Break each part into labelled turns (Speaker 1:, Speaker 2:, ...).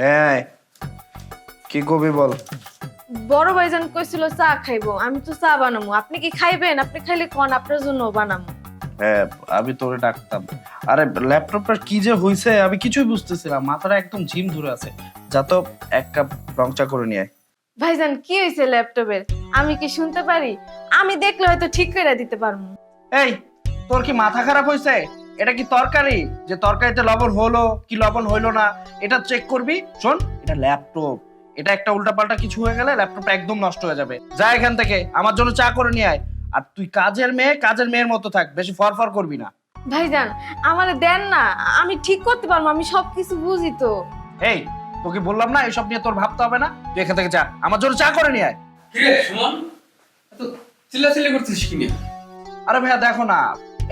Speaker 1: হ্যাঁ কি কবি বল?
Speaker 2: বড় ভাইজান কইছিল চা খাইবো আমি তো চা বানামু। আপনি কি খাইবেন? আপনি খাইলে কোন? আপনার জন্য বানামু।
Speaker 1: হ্যাঁ আমি তোরে ডাকতাম। আরে কি যে হইছে আমি কিছুই বুঝতেছিলাম মাথাটা একদম ঝিম ধরে আছে। যা তো এক কাপ রং চা করে নিয়ে আয়।
Speaker 2: ভাইজান কি হয়েছে ল্যাপটপের? আমি কি শুনতে পারি? আমি দেখলে হয়তো ঠিক করে দিতে পারব
Speaker 1: এই তোর কি মাথা খারাপ হয়েছে এটা কি তরকারি? যে তরকারিতে লবণ হলো কি লবণ হইল না এটা চেক করবি। শোন এটা ল্যাপটপ এটা একটা উল্টাপাল্টা কিছু হয়ে গেলে ল্যাপটপটা একদম নষ্ট হয়ে যাবে। যা এখান থেকে আমার জন্য চা করে নিয়ে আয়। আর তুই কাজের মেয়ে কাজের মেয়ের মতো থাক বেশি ফরফর করবি না।
Speaker 2: ভাইজান আমারে দেন না। আমি ঠিক করতে পারব আমি সবকিছু বুঝি তো।
Speaker 1: এই তোকে বললাম না এসব নিয়ে তোর ভাবতে হবে না। তুই এখান থেকে যা আমার জন্য চা করে নিয়ে আয়।
Speaker 3: কিরে সুমন? এত চিল্লাচিল্লি করছিস কি নিয়ে?
Speaker 1: আরে ভাইয়া দেখো না।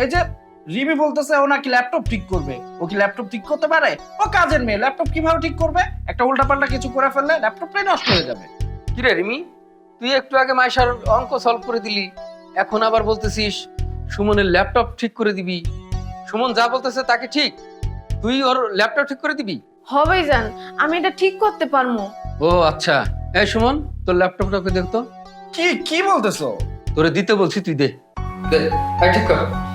Speaker 1: এই যে রিমি বলতেছে ও নাকি ল্যাপটপ ঠিক করবে। ও কি ল্যাপটপ ঠিক করতে পারে? ও কাজের মেয়ে ল্যাপটপ কীভাবে ঠিক করবে? একটা উল্টাপাল্টা কিছু করে ফেললে ল্যাপটপটাই নষ্ট হয়ে যাবে।
Speaker 3: কি রে রিমি তুই একটু আগে মাইশার অঙ্ক সলভ করে দিলি। এখন আবার বলতেছিস সুমনের ল্যাপটপ ঠিক করে দিবি। সুমন যা বলতেছে তাকে ঠিক। তুই ওর ল্যাপটপ ঠিক করে দিবি?
Speaker 2: হবেই যান আমি এটা ঠিক করতে পারব
Speaker 3: ও আচ্ছা। এই সুমন তোর ল্যাপটপটাকে দেখতো
Speaker 1: কি কি বলতেছো?
Speaker 3: তোরে দিতে বলছি তুই দে। দে ঠিক কর।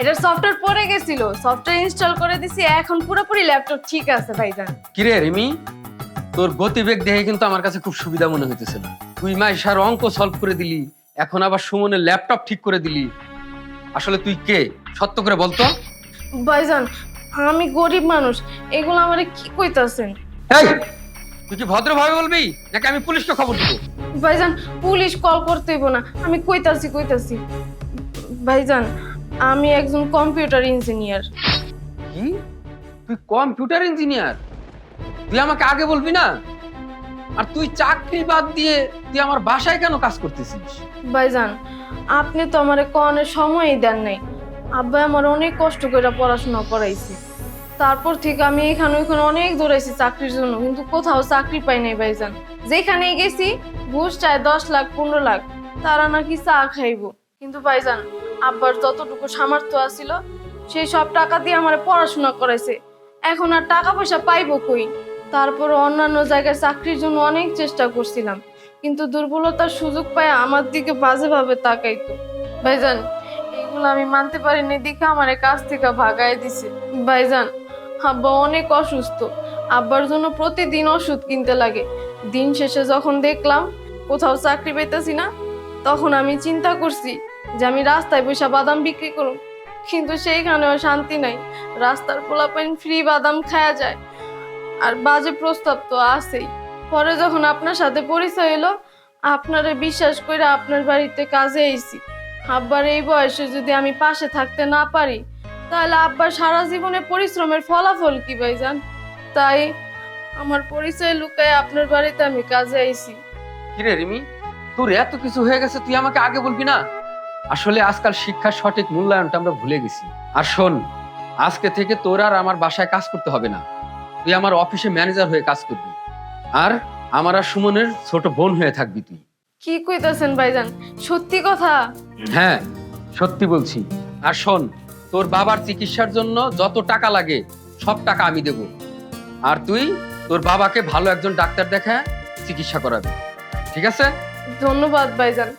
Speaker 2: এটার সফটওয়্যার পড়ে গেছিল সফটওয়্যার ইনস্টল করে দিছি এখন পুরোপুরি ল্যাপটপ ঠিক আছে ভাইজান।
Speaker 3: কিরে রিমি? তোর গতিবেগ দেখে কিন্তু আমার কাছে খুব সুবিধা মনে হইতেছে না। তুই মাইশার অঙ্ক সলভ করে দিলি এখন আবার সুমনের ল্যাপটপ ঠিক করে দিলি। আসলে তুই কে? সত্য করে বলতো।
Speaker 2: ভাইজান আমি গরিব মানুষ এগুলো আমারে কি কইতাছেন?
Speaker 3: এই তুই কি ভদ্রভাবে বলবি নাকি আমি পুলিশকে খবর দেবো?
Speaker 2: ভাইজান পুলিশ কল করতে হইব না আমি কইতাছি কইতাছি। ভাইজান আমি একজন কম্পিউটার ইঞ্জিনিয়ার।
Speaker 3: কি? তুই কম্পিউটার ইঞ্জিনিয়ার? তুই আমাকে আগে বলবি না? আর তুই চাকরি বাদ দিয়ে তুই আমার বাসায় কেন কাজ করতেছিস?
Speaker 2: ভাইজান আপনি তো আমারে কনের সময়ই দেন নাই। আব্বা আমার অনেক কষ্ট করে পড়াশোনা করাইছে। তারপর থেকে আমি এখানে ওইখানে অনেক দূর দৌড়াইছি চাকরির জন্য কিন্তু কোথাও চাকরি পাই নাই ভাইজান। যেখানে গেছি ঘুষ চায় দশ লাখ পনেরো লাখ তারা নাকি চা খাইবো। কিন্তু ভাইজান আব্বার যতটুকু সামর্থ্য আছিল, সেই সব টাকা দিয়ে আমার পড়াশোনা করাইছে। এখন আর টাকা পয়সা পাইব কই? তারপর অন্যান্য জায়গায় চাকরির জন্য অনেক চেষ্টা করছিলাম, কিন্তু দুর্বলতার সুযোগ পায় আমার দিকে বাজেভাবে তাকাইতো। ভাইজান, এগুলো আমি মানতে পারিনি, দেখে আমার কাছ থেকে ভাগায় দিছে। ভাইজান, আব্বা অনেক অসুস্থ, আব্বার জন্য প্রতিদিন ওষুধ কিনতে লাগে। দিন শেষে যখন দেখলাম কোথাও চাকরি পেতেছি না, তখন আমি চিন্তা করছি যে আমি রাস্তায় বসে বাদাম বিক্রি করব কিন্তু সেইখানেও শান্তি নাই। রাস্তার পোলাপাইন ফ্রি বাদাম খাওয়া যায়। আর বাজে প্রস্তাব তো আছেই। পরে যখন আপনার সাথে পরিচয় এলো আপনারে বিশ্বাস করে আপনার বাড়িতে কাজে এসেছি আব্বার এই বয়সে যদি আমি পাশে থাকতে না পারি, তাহলে আব্বার সারা জীবনে পরিশ্রমের ফলাফল কি ভাইজান? তাই আমার পরিচয় লুকায় আপনার বাড়িতে আমি কাজে আইছি।
Speaker 3: কিরে রিমি, তোর এত কিছু হয়ে গেছে, তুই আমাকে আগে বলবি না? আসলে আজকাল শিক্ষার সঠিক মূল্যায়নটা আমরা ভুলে গেছি। আর শোন আজকে থেকে তোর আর আমার বাসায় কাজ করতে হবে না। তুই আমার অফিসে ম্যানেজার হয়ে কাজ করবি। আর আমার আর সুমনের ছোট বোন হয়ে থাকবি তুই।
Speaker 2: কি কইতাছেন ভাইজান? সত্যি কথা?
Speaker 3: হ্যাঁ সত্যি বলছি। আর শোন তোর বাবার চিকিৎসার জন্য যত টাকা লাগে সব টাকা আমি দেব। আর তুই তোর বাবাকে ভালো একজন ডাক্তার দেখা চিকিৎসা করাবি। ঠিক আছে?
Speaker 2: ধন্যবাদ ভাইজান।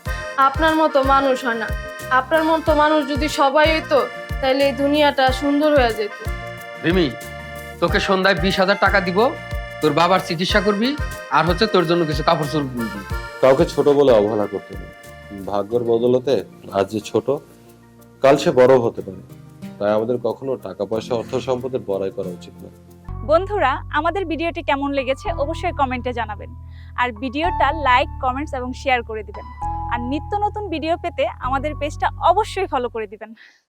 Speaker 2: আপনার মতো মানুষ হয় না। আপনার মতো মানুষ যদি সবাই হইতো তাহলে এই দুনিয়াটা সুন্দর হয়ে যেত।
Speaker 3: রিমি তোকে সন্ধ্যায় বিশ হাজার টাকা দিব তোর বাবার চিকিৎসা করবি আর হচ্ছে তোর জন্য কিছু কাপড় চোপড় কিনবি।
Speaker 4: কাউকে ছোট বলে অবহেলা করতে নেই ভাগ্যের বদলতে আজ যে ছোট কাল সে বড় হতে পারে। তাই আমাদের কখনো টাকা পয়সা অর্থ সম্পদের বড়াই করা উচিত নয়।
Speaker 5: বন্ধুরা আমাদের ভিডিওটি কেমন লেগেছে অবশ্যই কমেন্টে জানাবেন। আর ভিডিওটা লাইক কমেন্টস এবং শেয়ার করে দিবেন। আর নিত্য নতুন ভিডিও পেতে আমাদের পেজটা অবশ্যই ফলো করে দিবেন।